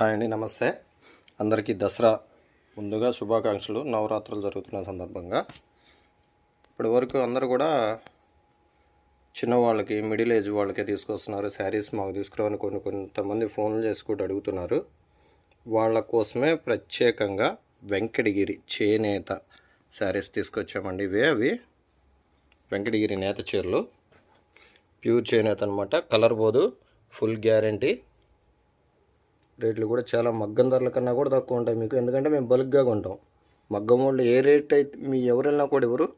Hi అండి నమస్తే. అందరికీ దసరా ముందుగా శుభాకాంక్షలు. నవరాత్రులు జరుగుతున్న సందర్భంగా. ఇప్పటి వరకు అందరూ కూడా చిన్నవాళ్ళకి మిడిల్ ఏజ్ వాళ్ళకే తీసుకొస్తున్నారు. శారీస్ మాకు తీసుకురావని కొన్ని కొంతమంది ఫోన్లు చేసుకుంటూ అడుగుతున్నారు. వాళ్ళ కోసమే ప్రత్యేకంగా వెంకటగిరి చేనేత శారీస్ తీసుకొచ్చామండి. ఇవే అవి. వెంకటగిరి నేత చీరలు. ప్యూర్ చేనేత అనమాట కలర్ పోదు. Full guarantee. రేట్లు కూడా చాలా మగ్గం ధరల కన్నా కూడా తక్కువ ఉంటాయి మీకు. ఎందుకంటే మేము బల్క్గా కొంటాం. మగ్గం వాళ్ళు ఏ రేట్ అయితే మీ ఎవరైనా కూడా ఎవరు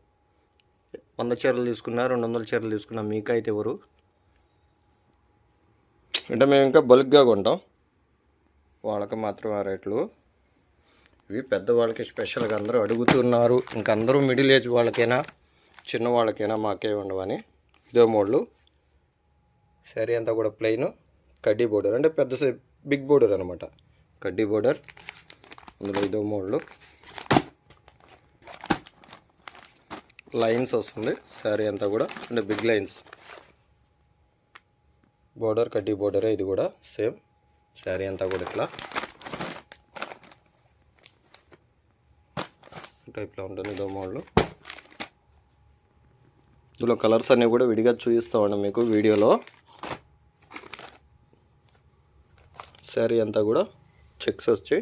వంద చీరలు తీసుకున్నా రెండు వందల చీరలు తీసుకున్నా మీకైతే ఎవరు? అంటే మేము ఇంకా బల్క్గా కొంటాం. వాళ్ళకి మాత్రం ఆ రేట్లు. ఇవి పెద్దవాళ్ళకి స్పెషల్గా అందరూ అడుగుతున్నారు. ఇంకా అందరూ మిడిల్ ఏజ్ వాళ్ళకైనా చిన్న వాళ్ళకైనా మాకే ఉండవని. ఇదో మోడ్లు. సరే అంతా కూడా ప్లెయిన్. కడ్డీ బోర్డర్. అంటే పెద్ద బిగ్ బోర్డర్ అనమాట కడ్డీ బోర్డర్ అందులో ఇదో మోడ్లు. లైన్స్ వస్తుంది శారీ అంతా కూడా అంటే బిగ్ లైన్స్. బోర్డర్ కడ్డీ బోర్డరే ఇది కూడా సేమ్. శారీ అంతా కూడా ఇట్లా. టైప్లో ఉంటుంది ఇదో మోడల్. ఇందులో కలర్స్ అన్నీ కూడా విడిగా చూపిస్తామండి మీకు వీడియోలో. శారీ అంతా కూడా చెక్స్ వచ్చి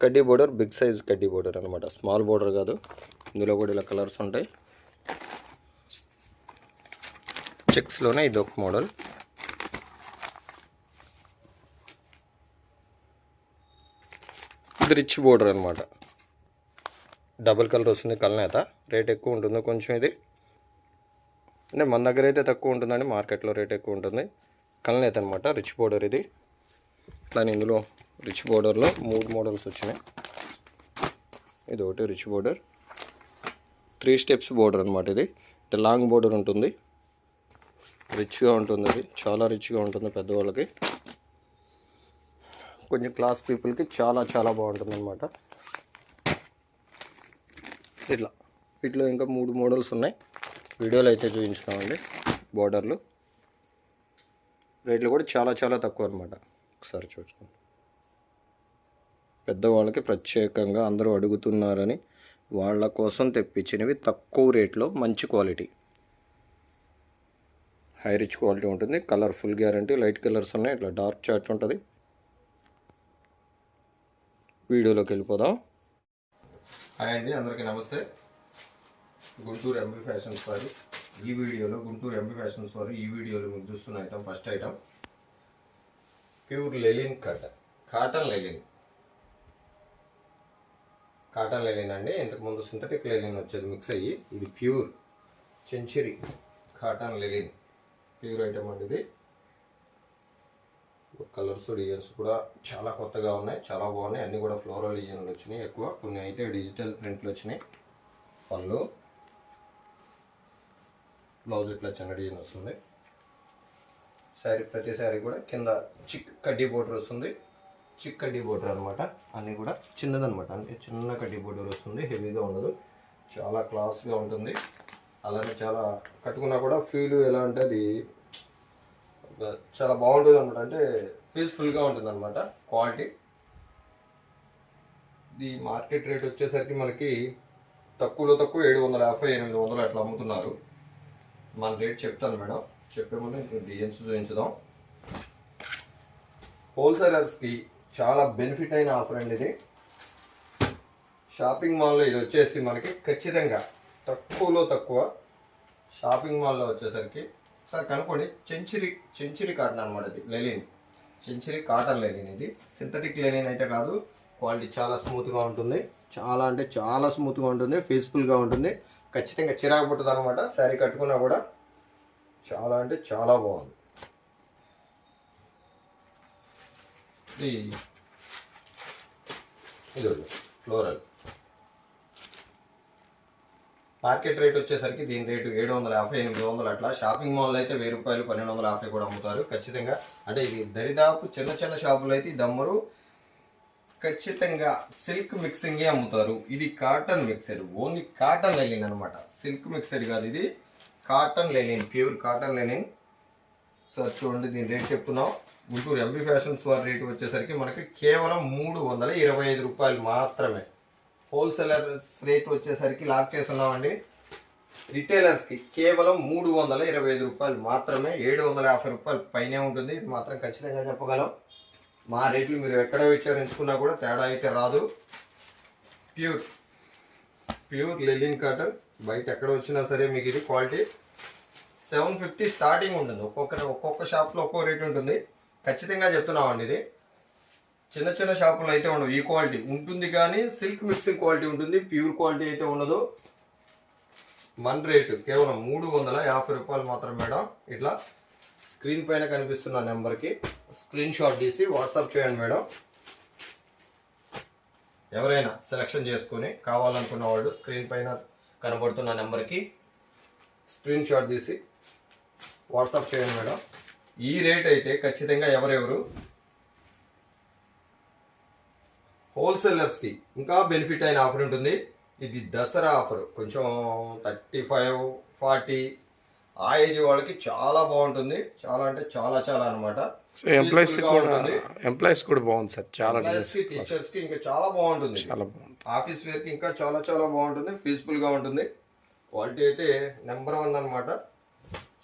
కడ్డీ బోర్డర్ బిగ్ సైజ్ కడ్డీ బోర్డర్ అనమాట స్మాల్ బోర్డర్ కాదు. ఇందులో కూడా ఇలా కలర్స్ ఉంటాయి. చెక్స్లోనే ఇది ఒక మోడల్. ఇది రిచ్ బోర్డర్ అనమాట డబుల్ కలర్ వస్తుంది కలనేత. రేట్ ఎక్కువ ఉంటుంది కొంచెం ఇది. అంటే మన దగ్గర అయితే తక్కువ ఉంటుందండి మార్కెట్లో రేట్ ఎక్కువ ఉంటుంది. కలనేత అనమాట రిచ్ బోర్డర్ ఇది. అట్లానే ఇందులో రిచ్ బోర్డర్లో మూడు మోడల్స్ వచ్చినాయి. ఇది ఒకటి rich border three steps border అనమాట ఇది. అంటే లాంగ్ బోర్డర్ ఉంటుంది. రిచ్గా ఉంటుంది ఇది చాలా రిచ్గా ఉంటుంది పెద్దవాళ్ళకి. కొంచెం క్లాస్ పీపుల్కి చాలా చాలా బాగుంటుంది అనమాట ఇట్లా. వీటిలో ఇంకా మూడు మోడల్స్ ఉన్నాయి. వీడియోలు అయితే చూపించినామండి బోర్డర్లు రేట్లు కూడా చాలా చాలా తక్కువ అనమాట ఒకసారి చూసుకోండి పెద్దవాళ్ళకి ప్రత్యేకంగా అందరూ అడుగుతున్నారని వాళ్ళ కోసం తెప్పించినవి తక్కువ రేట్లో మంచి క్వాలిటీ. హై రిచ్ క్వాలిటీ ఉంటుంది. Colour full guarantee light colours ఉన్నాయి. ఇట్లా డార్క్ చార్ట్ ఉంటుంది. వీడియోలోకి వెళ్ళిపోదాం. హాయ్ అండి అందరికీ నమస్తే. గుంటూరు ఎంబీ ఫ్యాషన్స్ వారి ఈ వీడియోలో గుంటూరు ఎంబీ ఫ్యాషన్స్ వారు ఈ వీడియోలో మీకు చూస్తున్న item first item pure linen cotton cotton linen cotton linen అండి. ఇంతకు ముందు సింథటిక్ లెలిన్ వచ్చేది మిక్స్ అయ్యి. ఇది pure century cotton linen pure item అండి ఇది. కలర్స్ డిజైన్స్ కూడా చాలా కొత్తగా ఉన్నాయి. చాలా బాగున్నాయి. అన్నీ కూడా ఫ్లోరల్ డిజైన్లు వచ్చినాయి ఎక్కువ. కొన్ని అయితే డిజిటల్ ప్రింట్లు వచ్చినాయి. పళ్ళు. బ్లౌజ్ ఇట్లా చిన్న డిజైన్ వస్తుంది. శారీ ప్రతి శారీ కూడా కింద చిక్ కడ్డీ బోర్డర్ వస్తుంది. చిక్ కడ్డీ బోర్డర్ అనమాట అన్నీ కూడా చిన్నదనమాట అంటే చిన్న కడ్డీ బోర్డర్ వస్తుంది. హెవీగా ఉండదు. చాలా క్లాస్గా ఉంటుంది. అలానే చాలా కట్టుకున్నా కూడా ఫీల్ ఎలా అంటే అది చాలా బాగుంటుంది అనమాట అంటే పీస్ఫుల్గా ఉంటుంది అనమాట క్వాలిటీ. ఇది మార్కెట్ రేట్ వచ్చేసరికి మనకి తక్కువలో తక్కువ ఏడు వందల యాభై ఎనిమిది వందలు అట్లా అమ్ముతున్నారు. మన రేట్ చెప్తాను మేడం. చెప్పే ముందు ఇంకొక డిజైన్స్ చూపించుదాం. హోల్సేలర్స్కి చాలా బెనిఫిట్ అయిన ఆఫర్ అండి ఇది. షాపింగ్ మాల్లో ఇది వచ్చేసి మనకి ఖచ్చితంగా తక్కువలో తక్కువ షాపింగ్ మాల్లో వచ్చేసరికి సార్ కనుక్కోండి చెంచురీ చెంచురీ కాటన్ అనమాట ఇది లెలిన్ చెంచురీ కాటన్ లెలిన్ ఇది. సింథటిక్ లెలిన్ అయితే కాదు క్వాలిటీ చాలా స్మూత్గా ఉంటుంది. చాలా అంటే చాలా స్మూత్గా ఉంటుంది పీస్ఫుల్గా ఉంటుంది. ఖచ్చితంగా చిరాకు పుట్టదు అనమాట శారీ కట్టుకున్నా కూడా చాలా అంటే చాలా బాగుంది. ఇది ఇది ఫ్లోరల్. మార్కెట్ రేట్ వచ్చేసరికి దీని రేటు ఏడు వందల యాభై ఎనిమిది వందలు అట్లా. షాపింగ్ మాల్ అయితే వెయ్యి రూపాయలు పన్నెండు వందల యాభై కూడా అమ్ముతారు ఖచ్చితంగా. అంటే ఇది దరిదాపు చిన్న చిన్న షాపులు అయితే ఇది అమ్మరు ఖచ్చితంగా సిల్క్ మిక్సింగే అమ్ముతారు. ఇది cotton mixed only cotton linen అనమాట సిల్క్ మిక్సెడ్ కాదు ఇది. Cotton linen pure cotton linen. So చూడండి దీని రేట్ చెప్తున్నాం గుంటూరు ఎంబీ ఫ్యాషన్స్ వారి రేటు వచ్చేసరికి మనకి కేవలం మూడు వందల ఇరవై ఐదు రూపాయలు మాత్రమే. హోల్సేలర్స్ రేట్ వచ్చేసరికి లాక్ చేస్తున్నామండి. రిటైలర్స్కి కేవలం మూడు వందల ఇరవై ఐదు రూపాయలు మాత్రమే ఏడు వందల యాభై రూపాయలు పైనే ఉంటుంది. ఇది మాత్రం ఖచ్చితంగా చెప్పగలం. మా రేట్లు మీరు ఎక్కడ విచారించుకున్నా కూడా తేడా అయితే రాదు. Pure pure linen cotton. బయట ఎక్కడ వచ్చినా సరే మీకు ఇది క్వాలిటీ. సెవెన్ ఫిఫ్టీ స్టార్టింగ్ ఉంటుంది. ఒక్కొక్క ఒక్కొక్క షాప్లో ఒక్కో రేట్ ఉంటుంది. ఖచ్చితంగా చెప్తున్నామండి ఇది. చిన్న చిన్న షాపులో అయితే ఉండవు. ఈ క్వాలిటీ ఉంటుంది కానీ సిల్క్ మిక్సింగ్ క్వాలిటీ ఉంటుంది. ప్యూర్ క్వాలిటీ అయితే ఉండదు. మన రేటు కేవలం మూడు వందల యాభై రూపాయలు మాత్రం మేడం. ఇట్లా స్క్రీన్ పైన కనిపిస్తున్న నెంబర్కి స్క్రీన్ షాట్ తీసి వాట్సాప్ చేయండి మేడం. ఎవరైనా సెలెక్షన్ చేసుకొని కావాలనుకున్న వాళ్ళు స్క్రీన్ పైన కనబడుతున్న నెంబర్కి స్క్రీన్ షాట్ తీసి వాట్సాప్ చేయండి మేడం. ఈ రేట్ అయితే ఖచ్చితంగా ఎవరెవరు హోల్సేలర్స్కి ఇంకా బెనిఫిట్ అయిన ఆఫర్ ఉంటుంది. ఇది దసరా ఆఫర్. కొంచెం థర్టీ ఫైవ్ ఫార్టీ ఆ ఏజ్ వాళ్ళకి చాలా బాగుంటుంది. చాలా అంటే చాలా చాలా అనమాట సో ఎంప్లాయీస్ కూడా ఉంటుంది. ఎంప్లాయీస్ కూడా బాగుంది సార్. చాలా టీచర్స్కి ఇంకా చాలా బాగుంటుంది. చాలా బాగుంది. ఆఫీస్ వేర్కి ఇంకా చాలా చాలా బాగుంటుంది. పీస్ఫుల్గా ఉంటుంది. క్వాలిటీ అయితే నెంబర్ వన్ అన్నమాట.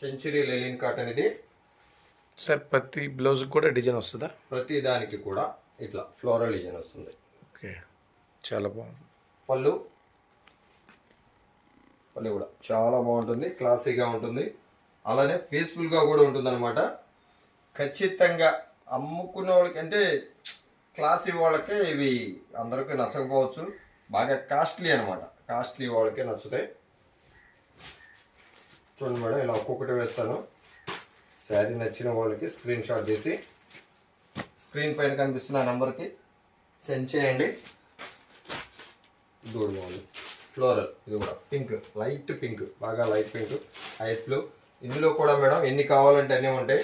సెంచురీ లెలిన్ కాటన్ ఇది. సార్ ప్రతి బ్లౌజ్ కూడా డిజైన్ వస్తుందా? ప్రతి దానికి కూడా ఇట్లా ఫ్లోరల్ డిజైన్ వస్తుంది. ఓకే చాలా బాగుంది. పళ్ళు. పళ్ళు కూడా. చాలా బాగుంటుంది క్లాసీగా ఉంటుంది. అలానే పీస్ఫుల్గా కూడా ఉంటుంది అనమాట ఖచ్చితంగా అమ్ముకున్న వాళ్ళకి అంటే క్లాసీ వాళ్ళకే ఇవి అందరికీ నచ్చకపోవచ్చు. బాగా కాస్ట్లీ అనమాట కాస్ట్లీ వాళ్ళకే నచ్చుతాయి. చూడండి మేడం ఇలా ఒక్కొక్కటి వేస్తాను. శారీ నచ్చిన వాళ్ళకి స్క్రీన్ షాట్ తీసి స్క్రీన్ పైన కనిపిస్తున్న నెంబర్కి సెండ్ చేయండి. దూరం కూడా ఫ్లోరల్ ఇది కూడా. పింక్ లైట్ పింక్ బాగా లైట్ పింక్ ఐస్ బ్లూ ఇందులో కూడా మేడం ఎన్ని కావాలంటే అన్నీ ఉంటాయి.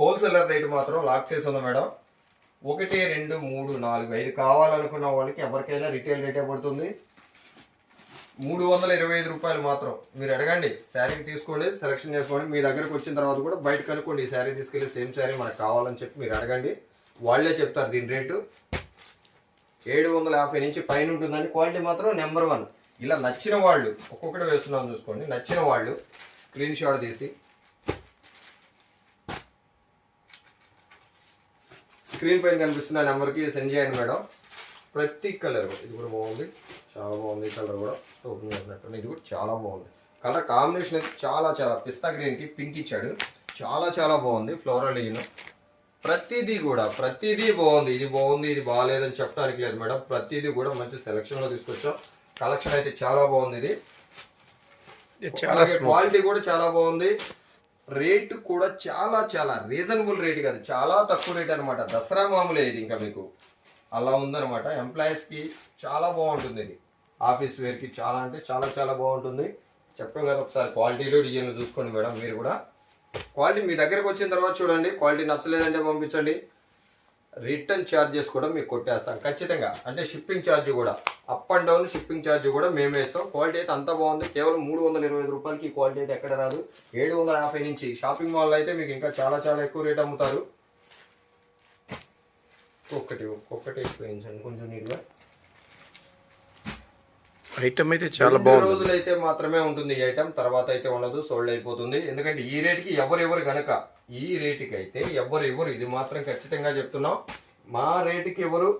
హోల్సేలర్ రేటు మాత్రం లాక్ చేసి ఉంది మేడం. ఒకటి రెండు మూడు నాలుగు ఐదు కావాలనుకున్న వాళ్ళకి ఎవరికైనా రిటైల్ రేటే పడుతుంది. మూడు వందల ఇరవై ఐదు రూపాయలు మాత్రం. మీరు అడగండి. శారీ తీసుకోండి సెలెక్షన్ చేసుకోండి. మీ దగ్గరకు వచ్చిన తర్వాత కూడా బయట కనుక్కోండి. ఈ శారీ తీసుకెళ్ళి సేమ్ శారీ మనకు కావాలని చెప్పి మీరు అడగండి. వాళ్ళే చెప్తారు దీని రేటు ఏడు వందల యాభై నుంచి పైన ఉంటుందండి. క్వాలిటీ మాత్రం నెంబర్ వన్ ఇలా నచ్చిన వాళ్ళు ఒక్కొక్కటి వేస్తున్నాం చూసుకోండి. నచ్చిన వాళ్ళు స్క్రీన్ షాట్ తీసి స్క్రీన్ పైన కనిపిస్తున్న నెంబర్కి సెండ్ చేయండి మేడం. ప్రతి కలర్ ఇది కూడా బాగుంది. చాలా బాగుంది కలర్ కూడా. ఓపెన్ చేసినట్టు ఇది కూడా చాలా బాగుంది. కలర్ కాంబినేషన్ అయితే చాలా చాలా పిస్తా గ్రీన్కి పింక్ ఇచ్చాడు. చాలా చాలా బాగుంది. ఫ్లోరల్ ఈయన ప్రతిదీ కూడా ప్రతిదీ బాగుంది. ఇది బాగుంది ఇది బాగాలేదని చెప్పడానికి లేదు మేడం. ప్రతిదీ కూడా మంచి సెలక్షన్లో తీసుకొచ్చాం. కలెక్షన్ అయితే చాలా బాగుంది ఇది. చాలా క్వాలిటీ కూడా చాలా బాగుంది. రేట్ కూడా చాలా చాలా రీజనబుల్ రేట్ కాదు చాలా తక్కువ రేట్ అనమాట దసరా మామూలే ఇది ఇంకా మీకు. అలా ఉందన్నమాట. ఎంప్లాయీస్కి చాలా బాగుంటుంది ఇది. ఆఫీస్ వేర్కి చాలా అంటే చాలా చాలా బాగుంటుంది. చెప్పాం కదా ఒకసారి క్వాలిటీలో డిజైన్లు చూసుకోండి మేడం మీరు కూడా. క్వాలిటీ మీ దగ్గరకు వచ్చిన తర్వాత చూడండి. క్వాలిటీ నచ్చలేదంటే పంపించండి. రిటర్న్ ఛార్జెస్ కూడా మీకు కొట్టేస్తాం ఖచ్చితంగా. అంటే షిప్పింగ్ ఛార్జ్ కూడా. Up and down shipping charge కూడా మేమే ఇస్తాం క్వాలిటీ అయితే అంత బాగుంది. కేవలం మూడు వందల ఇరవై ఐదు రూపాయలకి ఈ క్వాలిటీ అయితే ఎక్కడ రాదు. ఏడు వందల యాభై నుంచి షాపింగ్ మాల్ అయితే మీకు ఇంకా చాలా చాలా ఎక్కువ రేట్ అమ్ముతారు. ఒక్కటి ఒక్కొక్కటి వేయించండి కొంచెం నీట్గా. ఐటమ్ అయితే చాలా బాగుంది. రోజులు అయితే మాత్రమే ఉంటుంది ఈ ఐటమ్ తర్వాత అయితే ఉండదు సోల్డ్ అయిపోతుంది. ఎందుకంటే ఈ రేటుకి ఎవరెవరు గనక ఈ రేటుకి అయితే ఎవరు ఎవరు ఇది మాత్రం ఖచ్చితంగా చెప్తున్నాం. మా రేటుకి ఎవరు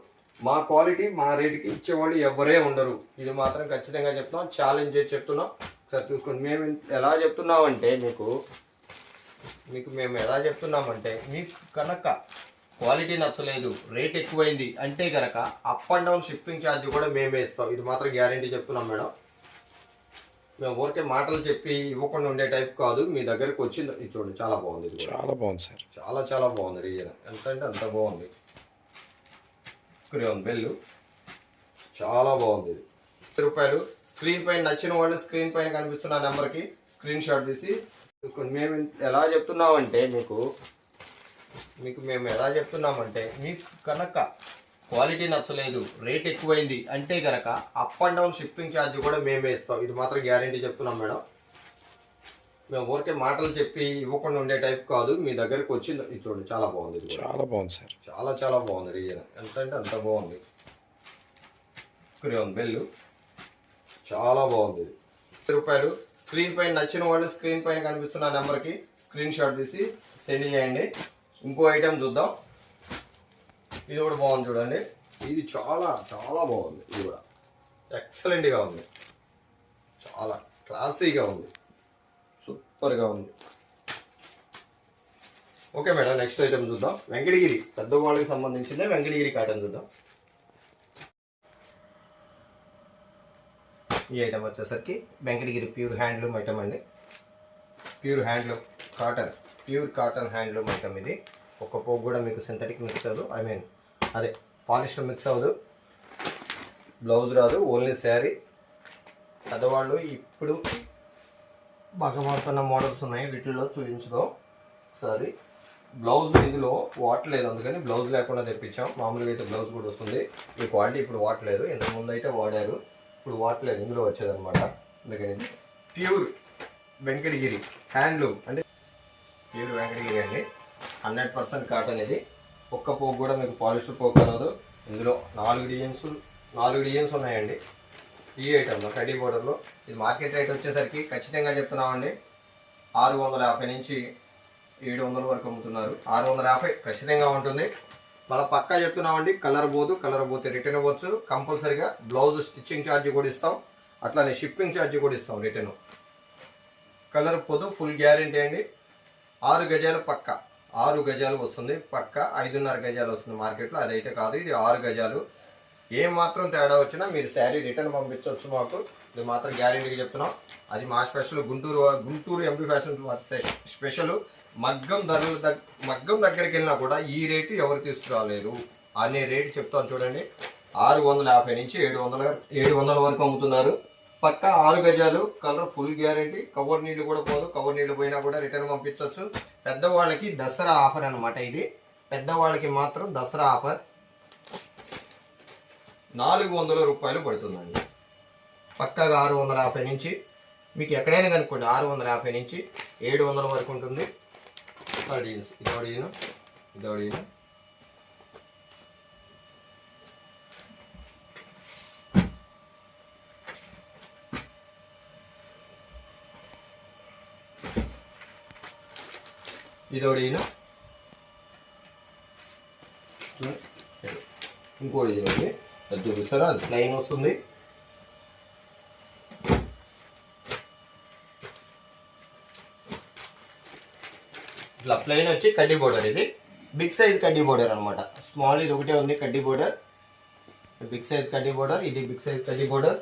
మా క్వాలిటీ మా రేటుకి ఇచ్చేవాళ్ళు ఎవరే ఉండరు. ఇది మాత్రం ఖచ్చితంగా చెప్తున్నాం ఛాలెంజ్ చేసి చెప్తున్నాం. ఒకసారి చూసుకోండి మేము ఎలా చెప్తున్నామంటే మీకు మీకు మేము ఎలా చెప్తున్నామంటే మీకు కనుక క్వాలిటీ నచ్చలేదు రేట్ ఎక్కువైంది అంటే కనుక up and down shipping charge కూడా మేమే ఇస్తాం ఇది మాత్రం గ్యారంటీ చెప్తున్నాం మేడం. మేము ఊరికే మాటలు చెప్పి ఇవ్వకుండా ఉండే టైప్ కాదు. మీ దగ్గరకు వచ్చింది. ఇది చూడండి చాలా బాగుంది. చాలా బాగుంది సార్. చాలా చాలా బాగుంది డిజైన్. ఎంత అంటే అంత బాగుంది. క్రియోన్ బెల్లు చాలా బాగుంది ఇది. రూపాయలు. స్క్రీన్ పైన నచ్చిన వాళ్ళు స్క్రీన్ పైన కనిపిస్తున్న నెంబర్కి స్క్రీన్ షాట్ తీసి చూసుకోండి. మేము ఎలా చెప్తున్నామంటే మీకు మీకు మేము ఎలా చెప్తున్నామంటే మీకు కనుక క్వాలిటీ నచ్చలేదు రేట్ ఎక్కువైంది అంటే కనుక up and down shipping charge కూడా మేమే ఇస్తాం. ఇది మాత్రం గ్యారంటీ చెప్తున్నాం మేడం. మేము ఊరికే మాటలు చెప్పి ఇవ్వకుండా ఉండే టైప్ కాదు. మీ దగ్గరికి వచ్చింది. ఇది చూడండి చాలా బాగుంది. చాలా బాగుంది సార్. చాలా చాలా బాగుంది డిజైన్. ఎంత అంటే అంత బాగుంది. క్రియోన్ బెల్లు చాలా బాగుంది ఇది. రూపాయలు. స్క్రీన్ పైన నచ్చిన వాళ్ళు స్క్రీన్ పైన కనిపిస్తున్న నెంబర్కి స్క్రీన్ షాట్ తీసి సెండ్ చేయండి. ఇంకో ఐటెం చూద్దాం. ఇది కూడా బాగుంది చూడండి. ఇది చాలా చాలా బాగుంది. ఇది కూడా. ఎక్సలెంట్గా ఉంది. చాలా క్లాసీగా ఉంది. సూపర్గా ఉంది. ఓకే మేడం నెక్స్ట్ ఐటమ్ చూద్దాం. వెంకటగిరి. పెద్దవాళ్ళకి సంబంధించిన వెంకటగిరి కాటన్ చూద్దాం. ఈ ఐటమ్ వచ్చేసరికి వెంకటగిరి ప్యూర్ హ్యాండ్లూమ్ ఐటమ్ అండి. Pure handloom cotton. Pure cotton handloom item ఇది. ఒక్క పోగు కూడా మీకు సింథటిక్ మిక్స్ అవ్వదు. ఐ మీన్ అదే పాలిస్టర్ మిక్స్ అవ్వదు. బ్లౌజ్ రాదు ఓన్లీ శారీ పెద్దవాళ్ళు ఇప్పుడు బాగా వాడుతున్న మోడల్స్ ఉన్నాయి. వీటిల్లో చూపించడం ఒకసారి. బ్లౌజ్ ఇందులో వాడలేదు అందుకని బ్లౌజ్ లేకుండా తెప్పించాం. మామూలుగా అయితే బ్లౌజ్ కూడా వస్తుంది. ఈ క్వాలిటీ ఇప్పుడు వాడలేదు ఇంతకుముందు అయితే వాడారు. ఇప్పుడు వాడలేదు ఇందులో వచ్చేదన్నమాట. అందుకని ప్యూర్ వెంకటగిరి హ్యాండ్లూమ్ అంటే ప్యూర్ వెంకటగిరి అండి. హండ్రెడ్ పర్సెంట్ కాటన్ ఇది. ఒక్క పోగు కూడా మీకు పాలిస్టర్ పోగు కలదు. ఇందులో నాలుగు డిజైన్స్ నాలుగు డిజైన్స్ ఉన్నాయండి. ఈ ఐటమ్ కడీ బోర్డర్లో. ఇది మార్కెట్ రేట్ వచ్చేసరికి ఖచ్చితంగా చెప్తున్నామండి. ఆరు వందల యాభై నుంచి ఏడు వందల వరకు అమ్ముతున్నారు. ఆరు వందల యాభై ఖచ్చితంగా ఉంటుంది. మళ్ళీ పక్కా చెప్తున్నామండి కలర్ పోదు కలర్ పోతే రిటర్న్ అవ్వచ్చు కంపల్సరీగా బ్లౌజ్ స్టిచ్చింగ్ ఛార్జ్ కూడా ఇస్తాం. అట్లానే షిప్పింగ్ ఛార్జ్ కూడా ఇస్తాం రిటర్న్. కలర్ పోదు ఫుల్ గ్యారంటీ అండి. ఆరు గజాలు పక్క. ఆరు గజాలు వస్తుంది. పక్క ఐదున్నర గజాలు వస్తుంది మార్కెట్లో. అదైతే కాదు ఇది ఆరు గజాలు. ఏ మాత్రం తేడా వచ్చినా మీరు శారీ రిటర్న్ పంపించవచ్చు మాకు. ఇది మాత్రం గ్యారెంటీగా చెప్తున్నాం. అది మా special Guntur Guntur M P fashion special. మగ్గం ధరలు మగ్గం దగ్గరికి వెళ్ళినా కూడా ఈ రేటు ఎవరు తీసుకురాలేరు అనే రేటు చెప్తాను చూడండి. ఆరు వందల యాభై నుంచి ఏడు వందల ఏడు వందల వరకు అమ్ముతున్నారు. పక్క ఆరు గజాలు కలర్ ఫుల్ గ్యారంటీ. కవర్ నీళ్ళు కూడా పోదు. కవర్ నీళ్ళు పోయినా కూడా రిటర్న్ పంపించవచ్చు పెద్దవాళ్ళకి దసరా ఆఫర్ అన్నమాట ఇది. పెద్దవాళ్ళకి మాత్రం దసరా ఆఫర్. నాలుగు వందల రూపాయలు పడుతుందండి. పక్కాగా ఆరు వందల యాభై నుంచి. మీకు ఎక్కడైనా కనుక్కోండి. ఆరు వందల యాభై నుంచి ఏడు వందల వరకు ఉంటుంది. అడిగిన ఇది అడిగిన ఇది అడిగిన ఇది అడిగిన ఇంకోటి చూడండి అది చూపిస్తారా? అది వస్తుంది. ఇట్లా ప్లెయిన్ వచ్చి కడ్డీ బోర్డర్ ఇది. బిగ్ సైజ్ కడ్డీ బోర్డర్ అనమాట స్మాల్ ఇది ఒకటే ఉంది కడ్డీ బోర్డర్ బిగ్ సైజ్ కడ్డీ బోర్డర్ ఇది బిగ్ సైజ్ కడ్డీ బోర్డర్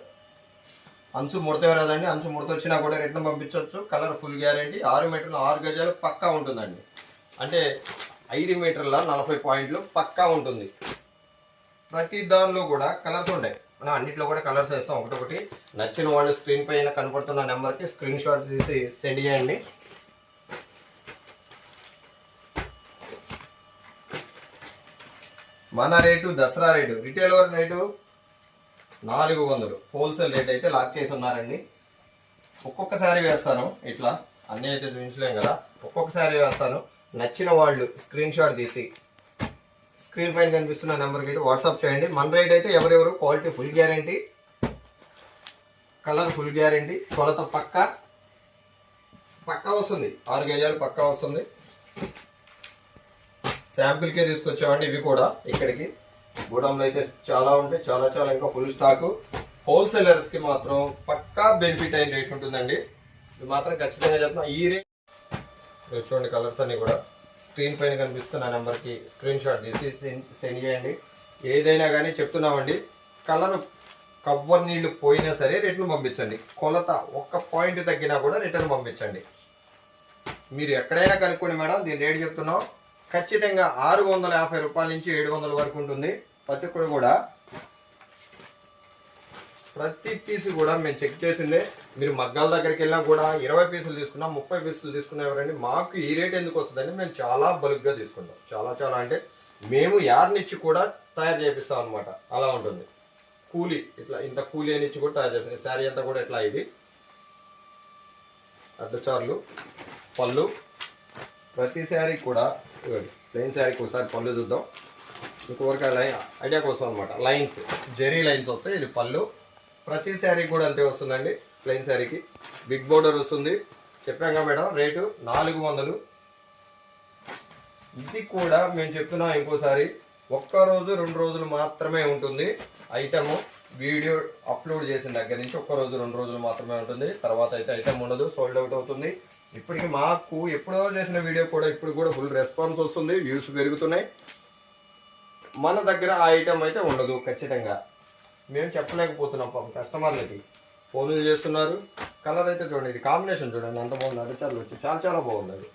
అంచు ముడత రాదండి అంచు ముడత వచ్చినా కూడా రిటర్న్ పంపించవచ్చు కలర్ ఫుల్ గ్యారంటీ. ఆరు మీటర్లు ఆరు గజాలు పక్కా ఉంటుందండి. అంటే ఐదు మీటర్ల నలభై పాయింట్లు పక్కా ఉంటుంది. ప్రతి దానిలో కూడా కలర్స్ ఉంటాయి. మనం అన్నిట్లో కూడా కలర్స్ వేస్తాం. ఒకటొకటి నచ్చిన వాళ్ళు స్క్రీన్ పైన కనపడుతున్న నెంబర్కి స్క్రీన్ షాట్ తీసి సెండ్ చేయండి. మన rate Dasara rate. Retail rate నాలుగు వందలు. హోల్సేల్ రేట్ అయితే లాక్ చేసి ఉన్నారండి ఒక్కొక్కసారి వేస్తాను. ఇట్లా అన్నీ అయితే చూపించలేం కదా. ఒక్కొక్కసారి వేస్తాను. నచ్చిన వాళ్ళు స్క్రీన్ షాట్ తీసి స్క్రీన్ పైన కనిపిస్తున్న నెంబర్కి అయితే వాట్సాప్ చేయండి. మన రేట్ అయితే ఎవరెవరు quality full guarantee colour full guarantee కొలత పక్క పక్కా వస్తుంది. ఆరు గేజాలు పక్కా వస్తుంది. శాంపిల్కే తీసుకొచ్చామండి ఇవి కూడా ఇక్కడికి. గోడౌన్లో అయితే చాలా ఉంటాయి. చాలా చాలా ఇంకా ఫుల్ స్టాకు హోల్సేలర్స్కి మాత్రం పక్కా బెనిఫిట్ అయిన రేట్ ఉంటుందండి. ఇది మాత్రం ఖచ్చితంగా చెప్తున్నా. ఈ రేట్ చూడండి కలర్స్ అన్నీ కూడా. స్క్రీన్ పైన కనిపిస్తున్న నెంబర్కి స్క్రీన్ షాట్ తీసి సెండ్- సెండ్ చేయండి. ఏదైనా కానీ చెప్తున్నామండి. కలర్ కవ్వర్ నీళ్ళు పోయినా సరే రిటర్న్ పంపించండి. కొలత ఒక్క పాయింట్ తగ్గినా కూడా రిటర్న్ పంపించండి. మీరు ఎక్కడైనా కనుక్కోండి మేడం. దీని రేట్ చెప్తున్నాం. ఖచ్చితంగా ఆరు వందల యాభై రూపాయల నుంచి ఏడు వందల వరకు ఉంటుంది. ప్రతి ఒక్కరు కూడా ప్రతి పీసు కూడా మేము చెక్ చేసిందే. మీరు మగ్గాల దగ్గరికి వెళ్ళినా కూడా ఇరవై పీసులు తీసుకున్నా ముప్పై పీసులు తీసుకున్నా ఎవరండి మాకు ఈ రేట్ ఎందుకు వస్తుందని మేము చాలా బలుగ్గా తీసుకుంటాం. చాలా చాలా అంటే మేము యార్నిచ్చి కూడా తయారు చేపిస్తాం అనమాట అలా ఉంటుంది. కూలీ ఇట్లా ఇంత కూలీ అని ఇచ్చి కూడా తయారు చేస్తాం. శారీ అంతా కూడా ఇట్లా ఇది? అడ్డచార్లు పళ్ళు. ప్రతి శారీ కూడా ప్లెయిన్ శారీకి ఒకసారి పళ్ళు చూద్దాం. మీకు వరకు లైన్ ఐడియా కోసం అనమాట లైన్స్ జెరీ లైన్స్ వస్తాయి. ఇది పళ్ళు. ప్రతి శారీకి కూడా అంతే వస్తుందండి ప్లెయిన్ శారీకి బిగ్ బోర్డర్ వస్తుంది. చెప్పాం మేడం రేటు నాలుగు వందలు. ఇది కూడా మేము చెప్తున్నాం ఇంకోసారి. ఒక్క రోజు రెండు రోజులు మాత్రమే ఉంటుంది. ఐటము వీడియో అప్లోడ్ చేసిన దగ్గర నుంచి ఒక్క రోజు రెండు రోజులు మాత్రమే ఉంటుంది. తర్వాత అయితే ఐటమ్ ఉండదు సోల్డ్ అవుట్ అవుతుంది. ఇప్పటికి మాకు ఎప్పుడో చేసిన వీడియో కూడా ఇప్పుడు కూడా ఫుల్ రెస్పాన్స్ వస్తుంది వ్యూస్ పెరుగుతున్నాయి. మన దగ్గర ఆ ఐటెం అయితే ఉండదు ఖచ్చితంగా. మేము చెప్పలేకపోతున్నాం పాపం కస్టమర్లకి ఫోన్లు చేస్తున్నారు కలర్ అయితే చూడండి ఇది కాంబినేషన్ చూడండి ఎంత బాగుంది అరచాలు వచ్చి చాలా చాలా బాగుంది అది.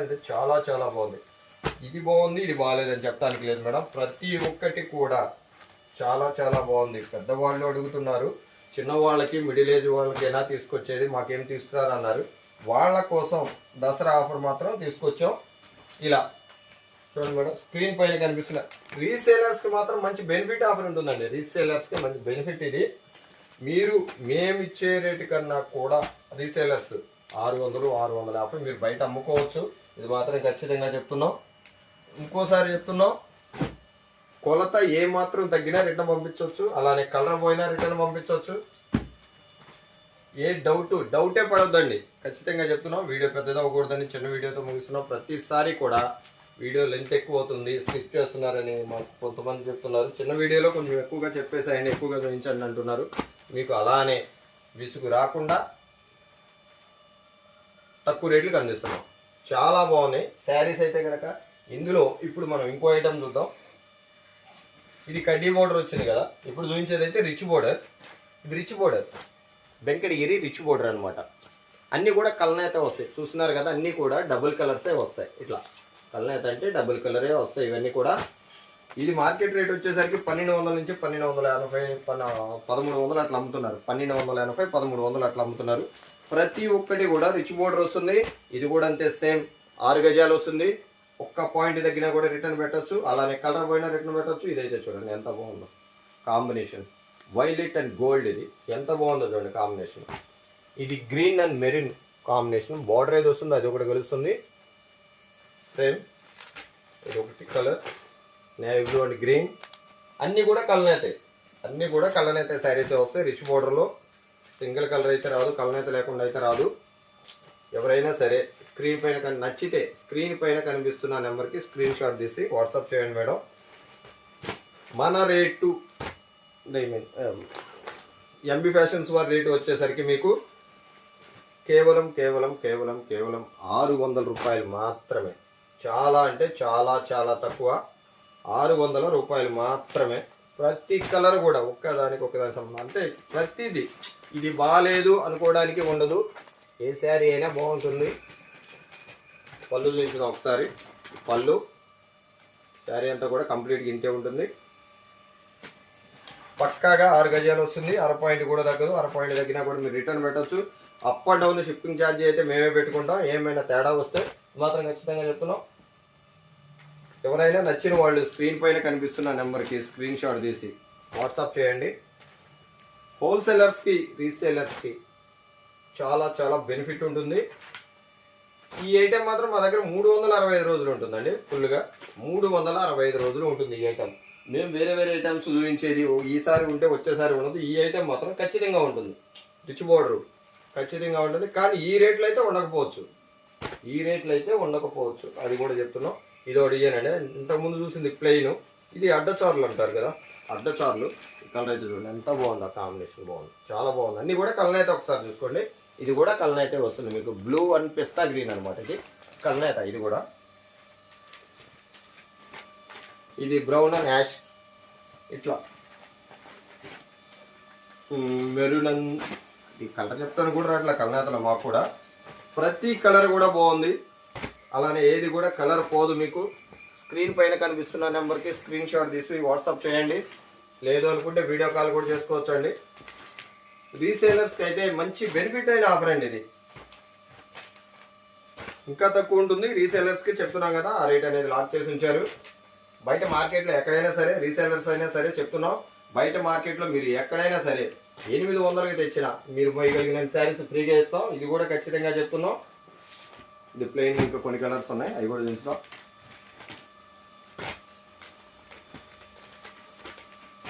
అంటే చాలా చాలా బాగుంది. ఇది బాగుంది ఇది బాగాలేదని చెప్పడానికి లేదు మేడం. ప్రతి ఒక్కటి కూడా చాలా చాలా బాగుంది. పెద్దవాళ్ళు అడుగుతున్నారు చిన్నవాళ్ళకి మిడిల్ ఏజ్ వాళ్ళకి ఎలా తీసుకొచ్చేది మాకేం తీసుకురారన్నారు. వాళ్ళ కోసం దసరా ఆఫర్ మాత్రం తీసుకొచ్చాం. ఇలా. చూడండి మేడం స్క్రీన్ పైన కనిపిస్తున్న రీసేలర్స్కి మాత్రం మంచి బెనిఫిట్ ఆఫర్ ఉంటుందండి. రీసేలర్స్కి మంచి బెనిఫిట్ ఇది. మీరు మేము ఇచ్చే రేటు కన్నా కూడా రీసేలర్స్ ఆరు వందలు ఆరు వందల యాభై మీరు బయట అమ్ముకోవచ్చు. ఇది మాత్రం ఖచ్చితంగా చెప్తున్నాం. ఇంకోసారి చెప్తున్నాం. కొలత ఏ మాత్రం తగ్గినా రిటర్న్ పంపించవచ్చు. అలానే కలర్ పోయినా రిటర్న్ పంపించవచ్చు. ఏ డౌట్ డౌటే పడొద్దండి. ఖచ్చితంగా చెప్తున్నాం వీడియో పెద్దది అవ్వకూడదని చిన్న వీడియోతో ముగిస్తున్నాం. ప్రతిసారి కూడా వీడియో లెంత్ ఎక్కువ అవుతుంది స్కిప్ చేస్తున్నారని మాకు కొంతమంది చెప్తున్నారు. చిన్న వీడియోలో కొంచెం ఎక్కువగా చెప్పేసాయని ఎక్కువగా చూపించండి అంటున్నారు. మీకు అలానే విసుగు రాకుండా తక్కువ రేట్లకు అందిస్తున్నాం. చాలా బాగున్నాయి. శారీస్ అయితే కనుక ఇందులో ఇప్పుడు మనం ఇంకో ఐటమ్ చూద్దాం. ఇది కడ్డీ బోర్డర్ వచ్చింది కదా. ఇప్పుడు చూపించేది అయితే రిచ్ బోర్డర్ ఇది rich border Venkatagiri rich border అనమాట అన్నీ కూడా కలనేత వస్తాయి. చూస్తున్నారు కదా అన్నీ కూడా డబుల్ కలర్సే వస్తాయి. ఇట్లా. కలనేత అంటే డబుల్ కలరే వస్తాయి. ఇవన్నీ కూడా. ఇది మార్కెట్ రేట్ వచ్చేసరికి పన్నెండు వందల నుంచి పన్నెండు వందల ఎనభై పన్న పదమూడు వందలు అట్లా అమ్ముతున్నారు. పన్నెండు వందల ఎనభై పదమూడు వందలు అట్లా అమ్ముతున్నారు. ప్రతి ఒక్కటి కూడా రిచ్ బోర్డర్ వస్తుంది. ఇది కూడా అంతే సేమ్. ఆరు గజాలు వస్తుంది. ఒక్క పాయింట్ దగ్గర కూడా రిటర్న్ పెట్టొచ్చు. అలానే కలర్ పోయినా రిటర్న్ పెట్టచ్చు. ఇదైతే చూడండి ఎంత బాగుందో కాంబినేషన్. వైలెట్ అండ్ గోల్డ్ ఇది. ఎంత బాగుందో చూడండి కాంబినేషన్. ఇది green and marine combination. Border ఏది వస్తుంది అది ఒకటి కలుస్తుంది. సేమ్ ఇది ఒకటి colour. Navy blue and green అన్నీ కూడా కలనేతాయి అన్నీ కూడా కలనేతాయి శారీస్ వస్తాయి. రిచ్ బోర్డర్లో సింగిల్ కలర్ అయితే రాదు కలనైతే లేకుండా అయితే రాదు. ఎవరైనా సరే స్క్రీన్ పైన నచ్చితే స్క్రీన్ పైన కనిపిస్తున్న నెంబర్కి స్క్రీన్ షాట్ తీసి వాట్సాప్ చేయండి మేడం. మన రేటు ఎంబీ ఫ్యాషన్స్ um, వారి రేటు వచ్చేసరికి మీకు కేవలం కేవలం కేవలం కేవలం ఆరు వందల రూపాయలు మాత్రమే. చాలా అంటే చాలా చాలా తక్కువ. ఆరు వందల రూపాయలు మాత్రమే. ప్రతి కలర్ కూడా ఒక్కదానికి ఒక్కదాని సంబంధం. అంటే ప్రతిదీ ఇది బాగాలేదు అనుకోవడానికి ఉండదు. ఏ శారీ అయినా బాగుంటుంది. పళ్ళు చూపించిన ఒకసారి. పళ్ళు. శారీ అంతా కూడా కంప్లీట్గా ఇంతే ఉంటుంది. పక్కాగా ఆరు గజాలు వస్తుంది. అర పాయింట్ కూడా తగ్గదు. అర పాయింట్ తగ్గినా కూడా మీరు రిటర్న్ పెట్టచ్చు. అప్ అండ్ డౌన్ షిప్పింగ్ ఛార్జీ అయితే మేమే పెట్టుకుంటాం. ఏమైనా తేడా వస్తే మాత్రం ఖచ్చితంగా చెప్తున్నాం. ఎవరైనా నచ్చిన వాళ్ళు స్క్రీన్ పైన కనిపిస్తున్న నెంబర్కి స్క్రీన్ షాట్ తీసి వాట్సాప్ చేయండి. హోల్సేలర్స్కి రీసేలర్స్కి చాలా చాలా బెనిఫిట్ ఉంటుంది. ఈ ఐటెం మాత్రం మా దగ్గర మూడు వందల అరవై ఐదు రోజులు ఉంటుందండి. ఫుల్గా మూడు వందల అరవై ఐదు రోజులు ఉంటుంది ఈ ఐటెం. మేము వేరే వేరే ఐటమ్స్ చూపించేది ఓ ఈసారి ఉంటే వచ్చేసారి ఉండదు. ఈ ఐటెం మాత్రం ఖచ్చితంగా ఉంటుంది. రిచ్ బోర్డర్ ఖచ్చితంగా ఉంటుంది. కానీ ఈ రేట్లు అయితే ఉండకపోవచ్చు. ఈ రేట్లు అయితే ఉండకపోవచ్చు. అది కూడా చెప్తున్నాం. ఇది ఒకటి ఇయ్యనండి ఇంతకుముందు చూసింది ప్లెయిన్ ఇది అడ్డచారులు అంటారు కదా. అడ్డచారులు ఈ కలర్ అయితే చూడండి. ఎంత బాగుంది ఆ కాంబినేషన్ బాగుంది. చాలా బాగుంది. అన్నీ కూడా కలర్ అయితే ఒకసారి చూసుకోండి. ఇది కూడా కలర్ అయితే వస్తుంది. మీకు బ్లూ అండ్ పిస్తా గ్రీన్ అనమాట ఇది కలనేత ఇది కూడా. ఇది బ్రౌన్ అండ్ యాష్. ఇట్లా. మెరూన్ అండ్ ఈ కలర్ చెప్తాను కూడా అట్లా కలనేతలో మాకు కూడా. ప్రతి కలర్ కూడా బాగుంది. అలానే ఏది కూడా కలర్ పోదు మీకు. స్క్రీన్ పైన కనిపిస్తున్న నెంబర్కి స్క్రీన్ షాట్ తీసి వాట్సాప్ చేయండి. లేదు అనుకుంటే వీడియో కాల్ కూడా చేసుకోవచ్చు అండి రీసేలర్స్కి అయితే మంచి బెనిఫిట్ అయిన ఆఫర్ అండి ఇది. ఇంకా తక్కువ ఉంటుంది. రీసేలర్స్కి చెప్తున్నాం కదా ఆ రేట్ అనేది లాక్ చేసి ఉంచారు. బయట మార్కెట్లో ఎక్కడైనా సరే రీసెలర్స్ అయినా సరే చెప్తున్నాం. బయట మార్కెట్లో మీరు ఎక్కడైనా సరే ఎనిమిది వందలకి తెచ్చిన మీరు పోయగలిగిన శారీస్ ఫ్రీగా ఇస్తాం. ఇది కూడా ఖచ్చితంగా చెప్తున్నాం. ఇది ప్లెయిన్ ఇంకా కొన్ని కలర్స్ ఉన్నాయి. అవి కూడా చూస్తాం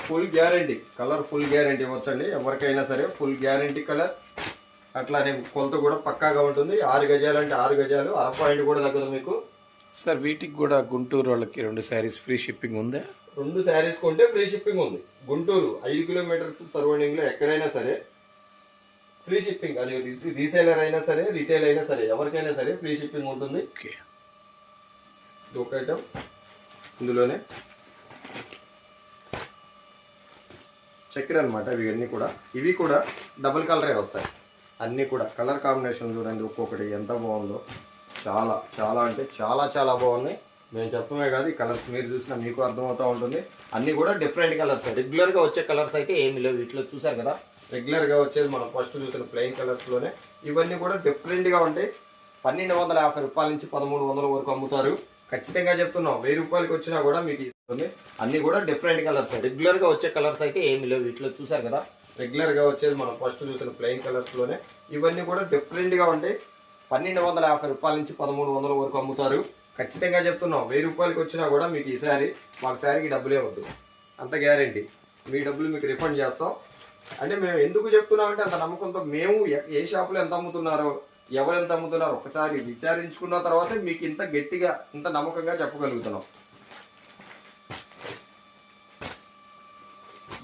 full guarantee colour full guarantee ఇవ్వచ్చండి. ఎవరికైనా సరే ఫుల్ గ్యారంటీ కలర్ అట్లానే కొలత కూడా పక్కాగా ఉంటుంది. ఆరు గజాలు అంటే ఆరు గజాలు. అర పాయింట్ కూడా తగ్గదు మీకు. సార్ వీటికి కూడా గుంటూరు వాళ్ళకి రెండు శారీస్ ఫ్రీ షిప్పింగ్ ఉందా? రెండు శారీస్ కొంటే ఫ్రీ షిప్పింగ్ ఉంది. గుంటూరు ఐదు కిలోమీటర్స్ సరౌండింగ్లో ఎక్కడైనా సరే ఫ్రీ షిప్పింగ్ అది రీసేలర్ అయినా సరే రిటైల్ అయినా సరే ఎవరికైనా సరే ఫ్రీ షిప్పింగ్ ఉంటుంది. ఒక ఐటమ్. ఇందులోనే చెక్కడ్ అనమాట ఇవన్నీ కూడా. ఇవి కూడా డబుల్ కలరే వస్తాయి. అన్నీ కూడా కలర్ కాంబినేషన్ చూడండి ఒక్కొక్కటి ఎంత బాగుందో. చాలా చాలా అంటే చాలా చాలా బాగున్నాయి. మేము చెప్పమే కాదు ఈ కలర్స్ మీరు చూసినా మీకు అర్థమవుతూ ఉంటుంది. అన్నీ కూడా డిఫరెంట్ కలర్స్ రెగ్యులర్గా వచ్చే కలర్స్ అయితే ఏమి లేవు. వీటిలో చూసారు కదా? రెగ్యులర్గా వచ్చేది మనం ఫస్ట్ చూసిన ప్లెయిన్ కలర్స్లోనే ఇవన్నీ కూడా డిఫరెంట్గా ఉంటాయి. పన్నెండు వందల యాభై రూపాయల నుంచి పదమూడు వందల వరకు అమ్ముతారు. ఖచ్చితంగా చెప్తున్నాం వెయ్యి రూపాయలకి వచ్చినా కూడా మీకు ఇస్తుంది అన్ని కూడా డిఫరెంట్ కలర్స్ రెగ్యులర్గా వచ్చే కలర్స్ అయితే ఏమి లేవు. వీటిలో చూసారు కదా? రెగ్యులర్గా వచ్చేది మనం ఫస్ట్ చూసిన ప్లెయిన్ కలర్స్లోనే ఇవన్నీ కూడా డిఫరెంట్గా ఉంటాయి. పన్నెండు వందల యాభై రూపాయల నుంచి పదమూడు వందల వరకు అమ్ముతారు. ఖచ్చితంగా చెప్తున్నాం వెయ్యి రూపాయలకి వచ్చినా కూడా మీకు ఈ శారీ మాకు శారీకి డబ్బులే వద్దు. అంత గ్యారంటీ. మీ డబ్బులు మీకు రిఫండ్ చేస్తాం. అంటే మేము ఎందుకు చెప్తున్నామంటే అంత నమ్మకంతో మేము ఏ షాపులో ఎంత అమ్ముతున్నారో ఎవరు ఎంత అమ్ముతున్నారో ఒకసారి విచారించుకున్న తర్వాత మీకు ఇంత గట్టిగా ఇంత నమ్మకంగా చెప్పగలుగుతున్నాం.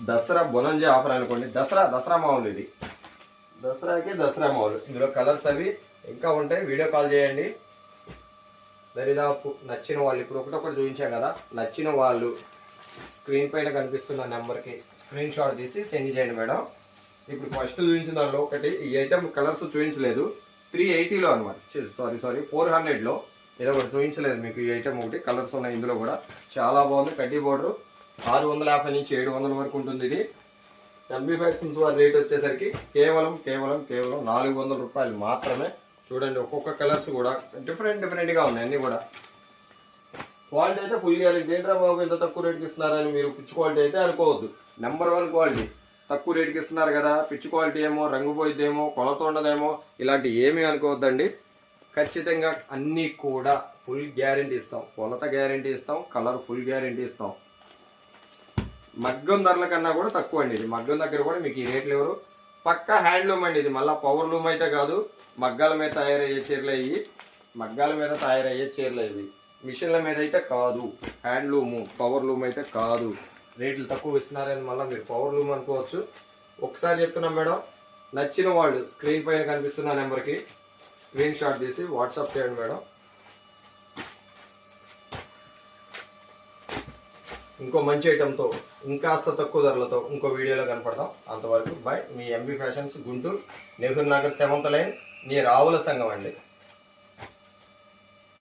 దసరా బొనంజీ ఆఫర్ అనుకోండి. దసరా దసరా మామూలు ఇది. దసరాకి దసరా మామూలు. ఇందులో కలర్స్ అవి ఇంకా ఉంటాయి వీడియో కాల్ చేయండి. దరిదాపు నచ్చిన వాళ్ళు ఇప్పుడు ఒకటొకటి చూపించాం కదా నచ్చిన వాళ్ళు స్క్రీన్ పైన కనిపిస్తున్న నెంబర్కి స్క్రీన్ షాట్ తీసి సెండ్ చేయండి మేడం. ఇప్పుడు ఫస్ట్ చూపించిన దానిలో ఒకటి ఈ ఐటమ్ కలర్స్ చూపించలేదు. త్రీ ఎయిటీలో అనమాట సారీ సారీ ఫోర్ హండ్రెడ్లో. ఏదో ఒకటి చూపించలేదు మీకు ఈ ఐటమ్ ఒకటి కలర్స్ ఉన్నాయి ఇందులో కూడా. చాలా బాగుంది కడ్డీ బోర్డర్ ఆరు వందల యాభై నుంచి ఏడు వందల వరకు ఉంటుంది ఇది. ఎంబీ ఫ్యాక్షన్స్ వారి రేట్ వచ్చేసరికి కేవలం కేవలం కేవలం నాలుగు వందల రూపాయలు మాత్రమే. చూడండి ఒక్కొక్క కలర్స్ కూడా డిఫరెంట్ డిఫరెంట్గా ఉన్నాయి అన్నీ కూడా. క్వాలిటీ అయితే ఫుల్ గ్యారెంటీ ఏంట్రా బాబు ఎంత తక్కువ రేట్కి ఇస్తున్నారని మీరు పిచ్చి క్వాలిటీ అయితే అనుకోవద్దు. నెంబర్ వన్ క్వాలిటీ తక్కువ రేట్కి ఇస్తున్నారు కదా పిచ్చి క్వాలిటీ ఏమో రంగు పోయిద్దేమో కొలత ఉండదేమో ఇలాంటి ఏమీ అనుకోవద్దండి. ఖచ్చితంగా అన్నీ కూడా ఫుల్ గ్యారెంటీ ఇస్తాం. కొలత గ్యారెంటీ ఇస్తాం కలర్ ఫుల్ గ్యారెంటీ ఇస్తాం. మగ్గం ధరల కన్నా కూడా తక్కువ అండి ఇది. మగ్గం దగ్గర కూడా మీకు ఈ రేట్లు ఎవరు పక్కా హ్యాండ్లూమ్ అండి ఇది. మళ్ళీ పవర్ లూమ్ అయితే కాదు. మగ్గాల మీద తయారయ్యే చీరలు ఇవి. మగ్గాల మీద తయారయ్యే చీరలు ఇవి. మిషన్ల మీద అయితే కాదు. హ్యాండ్లూము పవర్ లూమ్ అయితే కాదు. రేట్లు తక్కువ ఇస్తున్నారని మళ్ళీ మీరు పవర్ లూమ్ అనుకోవచ్చు. ఒకసారి చెప్తున్నాం మేడం నచ్చిన వాళ్ళు స్క్రీన్ పైన కనిపిస్తున్న నెంబర్కి స్క్రీన్ షాట్ తీసి వాట్సాప్ చేయండి మేడం. ఇంకో మంచి ఐటెంతో ఇంకాస్త తక్కువ ధరలతో ఇంకో వీడియోలో కనపడతాం. అంతవరకు బాయ్ మీ MB fashions Guntur Nehru Nagar seventh line. నీ రావుల సంఘం అండి.